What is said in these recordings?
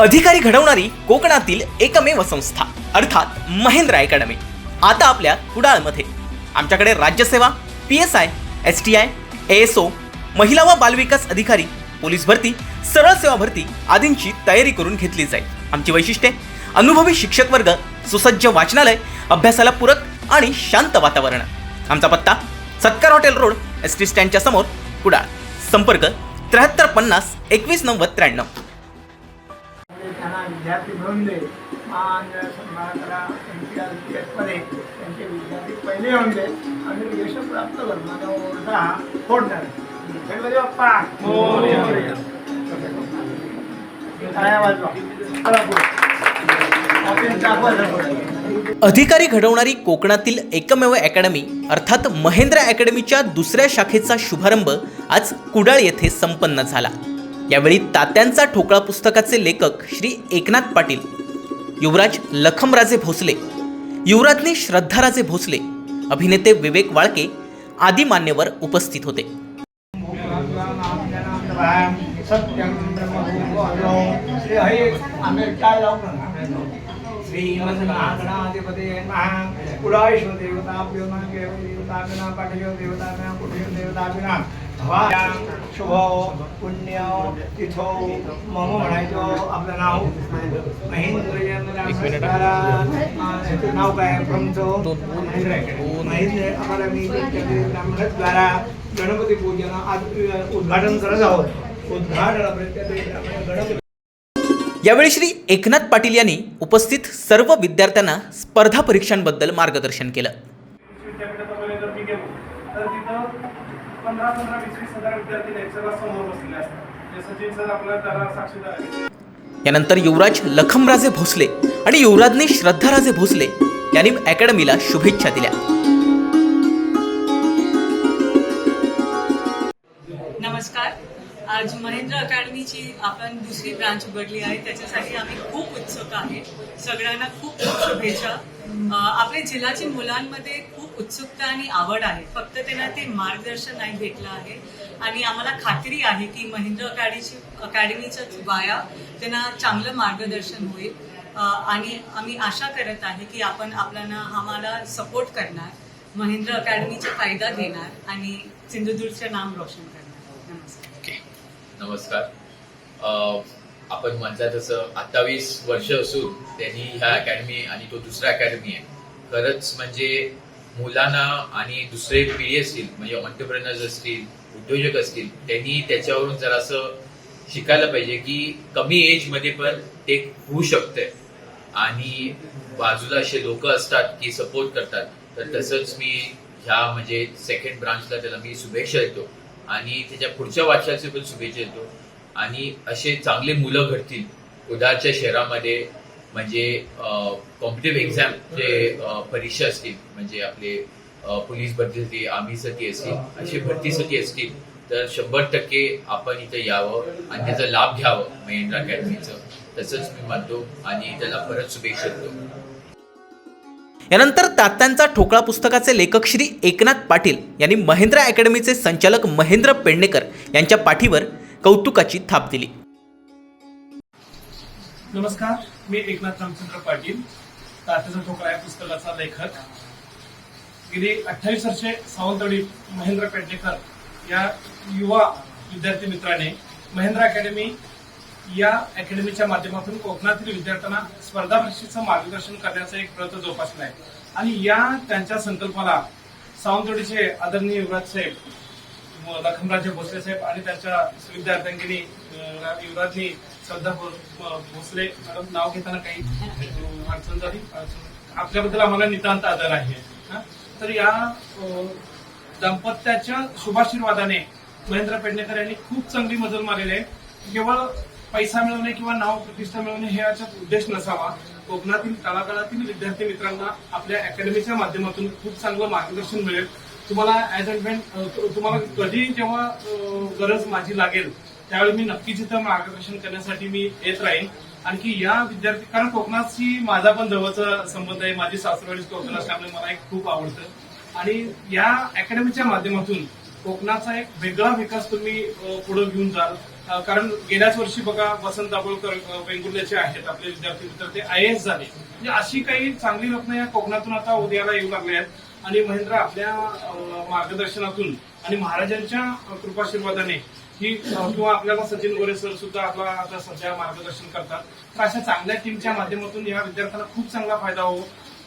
अधिकारी घडवणारी कोकणातील एकमेव संस्था अर्थात महेंद्र अकॅडमी. आता आपल्या कुडाळमध्ये. आमच्याकडे राज्यसेवा P S I S T I S O महिला व बालविकास अधिकारी पोलीस भरती सरळ सेवा भरती आदींची तयारी करून घेतली जाईल. आमची वैशिष्ट्ये अनुभवी शिक्षक वर्ग सुसज्ज वाचनालय अभ्यासाला पूरक आणि शांत वातावरण. आमचा पत्ता Satkar hotel road S T स्टँडच्या समोर कुडाळ. संपर्क त्र्याहत्तर पन्नास एकवीस नव्वद त्र्याण्णव. विद्यार्थी म्हणून दे. मान सन्मान करा त्यांच्या पदे त्यांचे विद्यार्थी पहिले होऊन दे. आणि यश प्राप्त कर. माझा ओरडा फोडणार. गणपती बाप्पा. अधिकारी घडवणारी कोकणातील एकमेव अकॅडमी अर्थात महेंद्र अकॅडमीच्या दुसऱ्या शाखेचा शुभारंभ आज कुडाळ येथे संपन्न झाला. यावेळी तात्यांचा ठोकळा पुस्तकाचे लेखक श्री एकनाथ पाटील युवराज लखमराजे भोसले युवराज्ञी श्रद्धाराजे भोसले अभिनेते विवेक वाळके आदी मान्यवर उपस्थित होते. श्री देवता शुभ पुण्य तिथो मम म्हणायचो आपलं नाव महेंद्र नाव काय भ्रमचं महेंद्र अकादमी ब्राह्मणद्वारा गणपती पूजन आज उद्घाटन करत आहोत उद्घाटन गणपती यावेळी श्री एकनाथ पाटील यांनी उपस्थित सर्व विद्यार्थ्यांना स्पर्धा परीक्षांबद्दल मार्गदर्शन केलं विद्यापीठामध्ये जर मी गेलो तर तिथं पंधरा पंधरा वीस वीस हजार विद्यार्थी लेक्चरला समोर बसलेले असतात. जे सचिन सर आपल्याला त्याला साक्षीदार आहेत. यानंतर युवराज लखमराजे भोसले आणि युवराजने श्रद्धाराजे भोसले यांनी अकॅडमीला शुभेच्छा दिल्या. आज महेंद्र अकॅडमीची आपण दुसरी ब्रांच उघडली आहे. त्याच्यासाठी आम्ही खूप उत्सुक आहे. सगळ्यांना खूप खूप शुभेच्छा. आपल्या जिल्ह्याच्या मुलांमध्ये खूप उत्सुकता आणि आवड आहे. फक्त त्यांना ते मार्गदर्शन नाही भेटलं आहे. आणि आम्हाला खात्री आहे की महेंद्र अकॅडमीची अकॅडमीच्या वाया त्यांना चांगलं मार्गदर्शन होईल. आणि आम्ही आशा करत आहे की आपण आपल्याला आम्हाला सपोर्ट करणार. महेंद्र अकॅडमीचा फायदा घेणार आणि सिंधुदुर्गचं नाम रोशन करणार. नमस्कार. नमस्कार. आपण म्हटलं तसं अठ्ठावीस वर्ष असून त्यांनी ह्या अकॅडमी आणि तो दुसरा अकॅडमी आहे. खरंच म्हणजे मुलांना आणि दुसरे पिढी असतील म्हणजे ऑन्टरप्रेनर्स असतील उद्योजक असतील त्यांनी त्याच्यावरून जरासं शिकायला पाहिजे की कमी एजमध्ये पण ते होऊ शकतंय. आणि बाजूला असे लोक असतात की सपोर्ट करतात. तर तसंच मी ह्या म्हणजे सेकंड ब्रांचला त्याला मी शुभेच्छा देतो. आणि त्याच्या पुढच्या वाचनाचे पण शुभेच्छा येतो आणि असे चांगले मुलं घडतील उदारच्या शहरामध्ये म्हणजे कॉम्पिटेटिव्ह एक्झाम जे परीक्षा असतील म्हणजे आपले पोलीस भरतीसाठी आर्मीसाठी असतील असे भरतीसाठी असतील तर शंभर टक्के आपण इथं यावं आणि त्याचा लाभ घ्यावं महेंद्र अकॅडमीचं. तसंच मी मानतो आणि त्याला परत शुभेच्छा देतो. यानंतर तात्यांचा ठोकळा पुस्तकाचे लेखक श्री एकनाथ पाटील यांनी महेंद्र अकॅडमीचे संचालक महेंद्र पेडणेकर यांच्या पाठीवर कौतुकाची थाप दिली. नमस्कार मी एकनाथ रामचंद्र पाटील तात्याचा ठोकळा या पुस्तकाचा लेखक. गेली अठ्ठावीस वर्षे सावंतवाडी महेंद्र पेडणेकर या युवा विद्यार्थी मित्राने महेंद्र अकॅडमी या अकॅडमीच्या माध्यमातून कोकणातील विद्यार्थ्यांना स्पर्धा परीक्षेचं मार्गदर्शन करण्याचा एक प्रयत्न जोपासला आहे. आणि या त्यांच्या संकल्पाला सावंतवाडीचे आदरणीय युवराज साहेब लखनराजे भोसले साहेब आणि त्यांच्या विद्यार्थ्यांनी युवराजनी श्रद्धा भोसले नाव घेताना काही अडचण झाली? आपल्याबद्दल आम्हाला नितांत आदर आहे. तर या दाम्पत्याच्या शुभाशीर्वादाने महेंद्र पेडणेकर यांनी खूप चांगली मजल मारलेली आहे. केवळ पैसा मिळवणे किंवा नाव प्रतिष्ठा मिळवणे हे याच्यात उद्देश नसावा. कोकणातील तळागाळातील विद्यार्थी मित्रांना आपल्या अकॅडमीच्या माध्यमातून खूप चांगलं मार्गदर्शन मिळेल. तुम्हाला ऍज अ फ्रेंड तुम्हाला कधी जेव्हा गरज माझी लागेल त्यावेळी मी नक्कीच इथं मार्गदर्शन करण्यासाठी मी येत राहीन. आणखी या विद्यार्थी कारण कोकणाशी माझा पण जवळचा संबंध आहे माझी सासरवाडी कोकण असल्यामुळे मला एक खूप आवडतं. आणि या अकॅडमीच्या माध्यमातून कोकणाचा एक वेगळा विकास तुम्ही पुढे घेऊन जाल. कारण गेल्याच वर्षी बघा वसंत दाभोळकर वेंगुर्ल्याचे आहेत आपले विद्यार्थी मित्र ते आय एस झाले. म्हणजे अशी काही चांगली रत्न या कोकणातून आता उदयाला येऊ लागले आहेत आणि महेंद्र आपल्या मार्गदर्शनातून आणि महाराजांच्या कृपाशीर्वादाने ही किंवा आपल्याला सचिन गोरे सर सुद्धा आपला आता सध्या मार्गदर्शन करतात. तर अशा चांगल्या टीमच्या माध्यमातून या विद्यार्थ्यांना खूप चांगला फायदा होऊ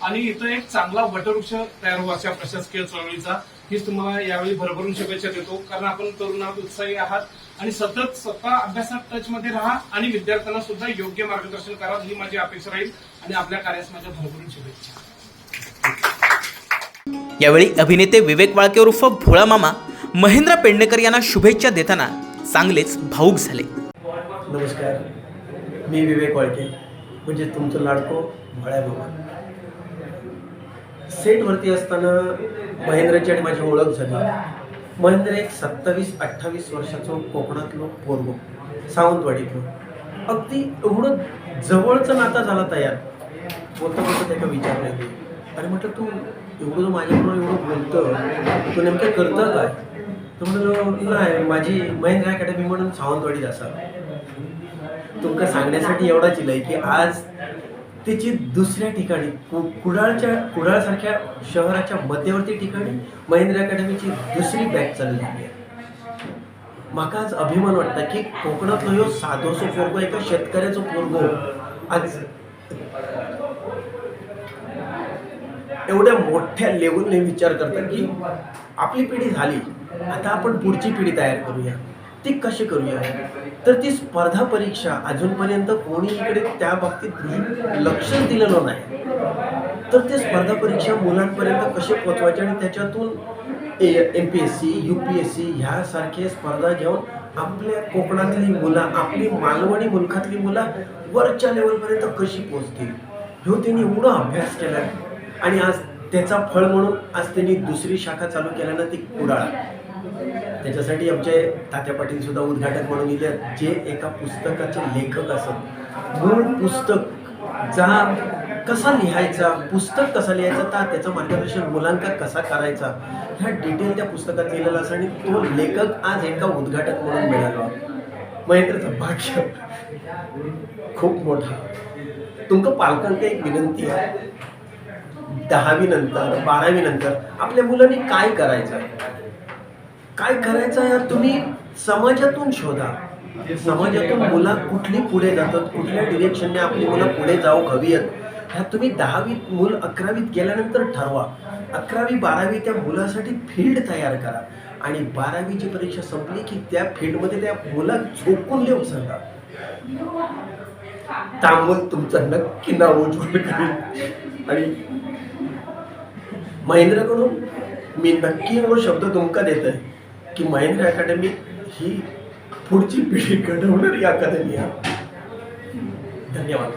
आणि इथं एक चांगला वटवृक्ष तयार हो अशा प्रशासकीय चळवळीचा. हीच तुम्हाला यावेळी भरभरून शुभेच्छा देतो. कारण आपण तरुण आहात उत्साही आहात. आणि सतत स्वतः अभ्यासात टच मध्ये राहा आणि विद्यार्थ्यांना सुद्धा योग्य मार्गदर्शन करा. ही माझी अपेक्षा राहील. आणि आपल्या कार्यास माझ्या भरभरून शुभेच्छा. यावेळी अभिनेते विवेक वाळके उर्फ भोळा मामा महेंद्र पेडणेकर यांना शुभेच्छा देताना चांगलेच भाऊक झाले. नमस्कार. मी विवेक वाळके म्हणजे तुमचं लाडको भळ्या बाबा सेटवरती असताना महेंद्रची आणि माझी ओळख झाली. महेंद्र एक सत्तावीस अठ्ठावीस वर्षाचं कोकणातलं पोरगो. सावंतवाडीतलं. अगदी एवढं जवळचं नाता झाला तयार. बोलता बोलता त्याचा विचार नाही अरे म्हटलं तू एवढं माझ्याकडून एवढं बोलतं. तू नेमकं करतं काय? तर म्हणलं नाही माझी महेंद्र अकॅडमी म्हणून सावंतवाडीत असा तुमका सांगण्यासाठी एवढाच इलाय की आज त्याची दुसऱ्या ठिकाणी कु- कुडाळच्या कुडाळसारख्या शहराच्या मध्यवर्ती ठिकाणी महेंद्र अकॅडमीची दुसरी बॅच चालली आहे. म्हाका आज अभिमान वाटता की कोकणातलो ह्यो साधोसो पोरगो एका शेतकऱ्याचो पोरगो आज एवढ्या मोठ्या लेवलने विचार करतात की आपली पिढी झाली आता आपण पुढची पिढी तयार करूया. ती कशी करूया? तर ती स्पर्धा परीक्षा अजूनपर्यंत कोणी इकडे त्या बाबतीत लक्षच दिलेलं नाही. तर ते स्पर्धा परीक्षा मुलांपर्यंत कसे पोचवायचे आणि त्याच्यातून M P S C U P S C ह्यासारखे स्पर्धा घेऊन आपल्या कोकणातली मुलं आपली मालवणी मुलखातली मुलं वरच्या लेवलपर्यंत कशी पोचतील ह्यो त्यांनी एवढा अभ्यास केला आणि आज त्याचा फळ म्हणून आज त्यांनी दुसरी शाखा चालू केल्यानं ती कुडाळा. त्याच्यासाठी आमचे तात्या पाटील सुद्धा उद्घाटक म्हणून इले जे एका पुस्तकाचे लेखक असत. मूळ पुस्तक जा कसा लिहायचा पुस्तक कसा लिहायचा ता त्याचं मार्गदर्शन मुलांका कसा करायचा ह्या डिटेल त्या पुस्तकात लिहिलेला असं आणि तो लेखक आज एका उद्घाटक म्हणून मिळाला. महेंद्रचं भाग्य खूप मोठा. तुमचं पालकांक एक विनंती आहे. दहावी नंतर बारावी नंतर आपल्या मुलांनी काय करायचं? काय करायचं यार? तुम्ही समाजातून शोधा. समाजातून मुलं कुठली पुढे जातात कुठल्या डिरेक्शनने आपली मुलं पुढे जाऊ हवी आहेत ह्या तुम्ही दहावीत मूल अकरावीत गेल्यानंतर ठरवा. अकरावी बारावी त्या मुलासाठी फील्ड तयार करा. आणि बारावीची परीक्षा संपली की त्या फील्डमध्ये त्या मुला झोकून देऊ सांगा त्यामुळे तुमचं नक्की नाव उज्ज्वल करेल आणि महेंद्रकडून मी नक्की एवढं शब्द तुमका देत आहे की महेंद्र अकॅडमी ही पुढची पिढी घडवणारी अकादमी आहे धन्यवाद.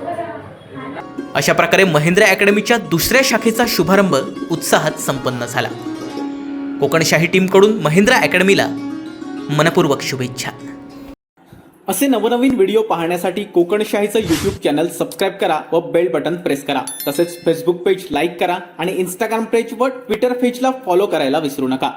अशा प्रकारे महेंद्र अकॅडमीच्या दुसऱ्या शाखेचा शुभारंभ उत्साहात संपन्न झाला. कोकणशाही टीमकडून महेंद्र अकॅडमीला मनपूर्वक शुभेच्छा. असे नवनवीन व्हिडिओ पाहण्यासाठी कोकणशाहीचं यूट्यूब चॅनल सबस्क्राईब करा व बेल बटन प्रेस करा. तसेच फेसबुक पेज लाईक करा आणि इंस्टाग्राम पेज व ट्विटर पेजला फॉलो करायला विसरू नका.